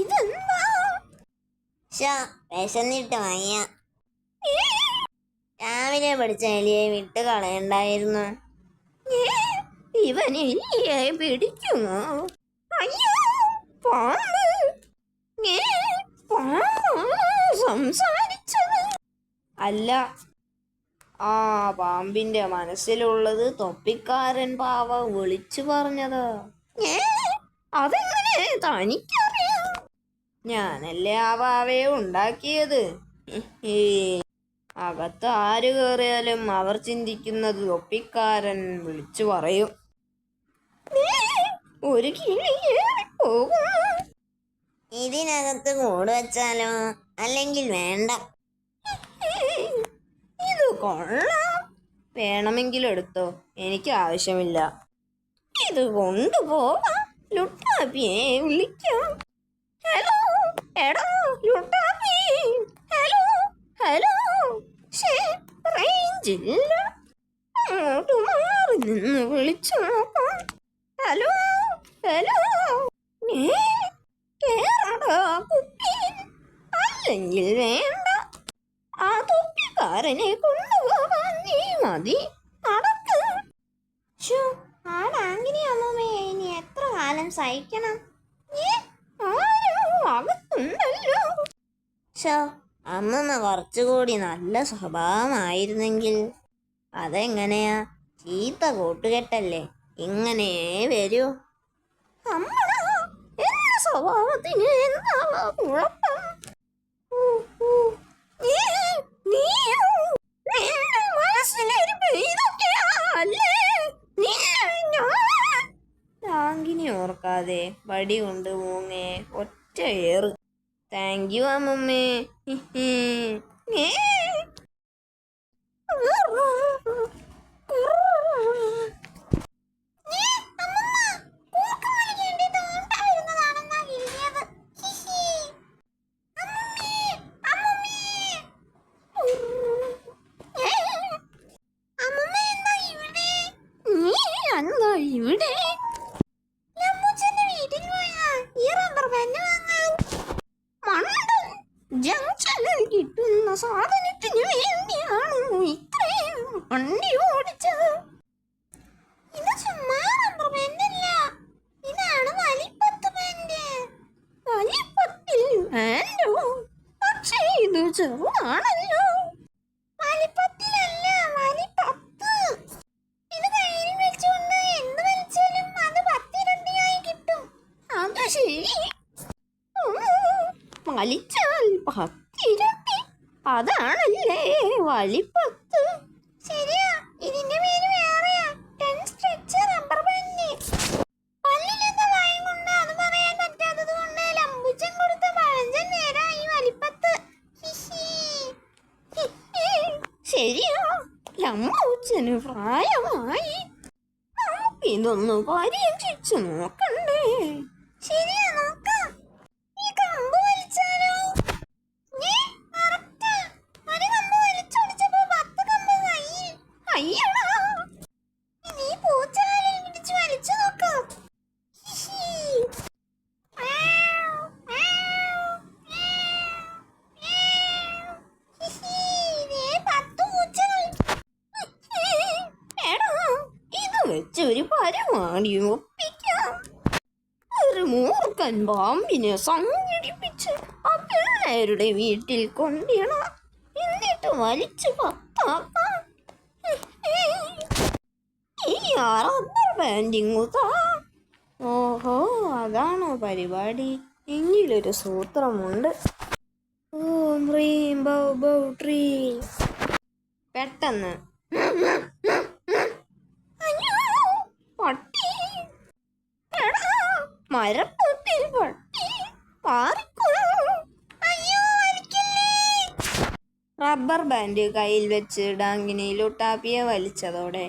ഇതെന്താ? ഷോ വിശന്നിട്ട് വയ്യ രാവിലെ പഠിച്ച എലിയെ വിട്ട് കളയണ്ടായിരുന്നു. ഇവൻ എലിയെ പിടിക്കുമോ? അയ്യോ പാമ്പ് സംസാരിച്ചത്. അല്ല ആ പാമ്പിന്റെ മനസ്സിലുള്ളത് തൊപ്പിക്കാരൻ പാവ വിളിച്ചു പറഞ്ഞത്. അതെങ്ങനെ തനിക്കറിയാം ഞാനല്ലേ ആ പാവയെ ഉണ്ടാക്കിയത്? അകത്ത് ആര് കയറിയാലും അവർ ചിന്തിക്കുന്നത് ഒപ്പിക്കാരൻ വിളിച്ചു പറയും. ഒരു ഇതിനകത്ത് കൂട് വെച്ചാലോ? അല്ലെങ്കിൽ വേണ്ട. ഇത് കൊള്ളാം. വേണമെങ്കിൽ എടുത്തോ. എനിക്ക് ആവശ്യമില്ല. ഇത് കൊണ്ടുപോവാ. ലുട്ടാപ്പിയെ വിളിക്കാം. ഹലോ? എടാ ഹലോ ഹലോ. റേഞ്ച് ഇല്ല മാറി നിന്ന് വിളിച്ചു നോക്കാം ഹലോ. ഹലോ കേറടാ കുട്ടി. അല്ലെങ്കിൽ വേണ്ട. ആ തൊപ്പിക്കാരനെ കൊണ്ടുപോകാൻ നീ മതി. നടക്ക്. ഷോ ആ ടാങ്കിനെ അമ്മമ്മേ ഇനി എത്ര കാലം സഹിക്കണം? ആരോ അകത്തുണ്ടല്ലോ ഷോ അമ്മമ്മ കുറച്ചുകൂടി നല്ല സ്വഭാവമായിരുന്നെങ്കിൽ. അതെങ്ങനെയാ? ചീത്ത കൂട്ടുകെട്ടല്ലേ? ഇങ്ങനെ വരൂ. അമ്മ എന്റെ സ്വഭാവത്തിന് എന്താ കുഴപ്പം? ടാങ്കിനെ ഓർക്കാതെ വടി കൊണ്ട് മൂങ്ങേ ഒറ്റ ഏറ് താങ്ക് യു അമ്മമ്മേ. ഏ, സാധനത്തിന് വേണ്ടിയാണ് ഇത്രയും വണ്ടി ഓടിച്ചത്? ഇത് ചുമ്മാ റബ്ബർ ബാൻഡല്ല ഇതാണ് വലിപ്പത്ത് ബാൻഡ് വലിപ്പത്തിൽ ബാൻഡോ പക്ഷേ ഇത് ചെറുതാണല്ലോ. വലിപ്പത്തിലല്ല വലിപ്പത്ത്. ഇത് കയ്യിൽ വെച്ചുകൊണ്ട് എന്ത് വലിച്ചാലും അത് പത്തിരട്ടിയായി കിട്ടും. അത് ശരി. വലിച്ചാൽ പത്തിരട്ടി അതാണല്ലേ വലിപ്പത്ത്. ശരിയാ ഇതിന്റെ പേര് വേറെയാ. ടെൻ സ്ട്രെച്ച് റബ്ബർ ബാൻഡ് പല്ലില്ലാത്ത വായും കൊണ്ട് അത് പറയാൻ പറ്റാത്തത് കൊണ്ട് ലംബുച്ചൻ കൊടുത്ത പഴഞ്ചൻ നേരാ ഈ വലിപ്പത്ത്. ഹിഹി. ഹിഹി. ശരിയാ ലംബുച്ചന് പ്രായമായി. നമുക്കിതൊന്ന് പരീക്ഷിച്ചു നോക്കണ്ടേ? ശരിയാ ഇത് പരമാടി ഒപ്പിക്കാം. ഒരു മൂർഖൻ പാമ്പിനെ സംഘടിപ്പിച്ച് ആ പിള്ളേരുടെ വീട്ടിൽ കൊണ്ടിടണം. എന്നിട്ട് വലിച്ചു പത്താക്കാം ഈ റബ്ബർ താ ഓഹോ അതാണോ പരിപാടി. എങ്കിലൊരു സൂത്രമുണ്ട്. ഓം റീം ബൗ ബൗ ട്രീ. പെട്ടെന്ന് അയ്യോ പട്ടി എടാ റബ്ബർ ബാൻഡ് കയ്യിൽ വെച്ച് ഡാങ്കിനി ലുട്ടാപ്പിയെ വലിച്ചതോടെ